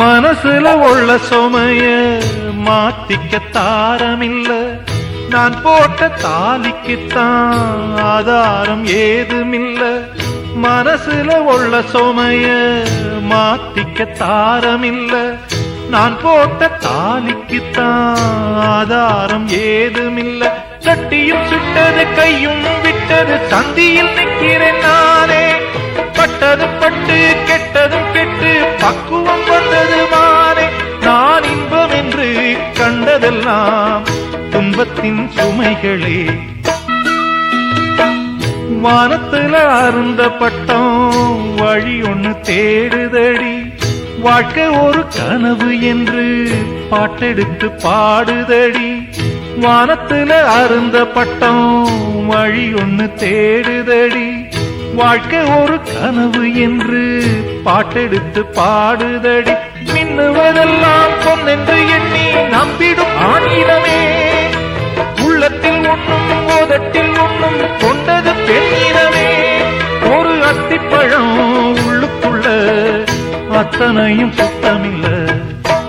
மனசுல உள்ள சுமைய மாத்திக்க தாரமில்ல. நான் போட்ட தாலிக்குத்தான் ஆதாரம் ஏதுமில்ல. மனசுல உள்ள சுமைய மாத்திக்க தாரமில்ல. நான் போட்ட தாலிக்குத்தான் ஆதாரம் ஏதுமில்ல. சட்டியும் சுட்டது கையும் விட்டது சந்தியில் நிற்கிறேன் நானே. பட்டது பட்டு கெட்டதும் கெட்டு பக்குவம் எல்லாம் துன்பத்தின் சுமைகளே. வானத்துல அருந்த பட்டம் வழி ஒண்ணு தேடுதடி. வாழ்க்கை ஒரு கனவு என்று பாட்டெடுத்து பாடுதடி. வானத்துல அருந்த பட்டம் வழி ஒண்ணு தேடுதடி. வாழ்க்கை ஒரு கனவு என்று பாட்டெடுத்து பாடுதடி. மின்னுவதெல்லாம் அத்தனையும் சுத்தமில்லை.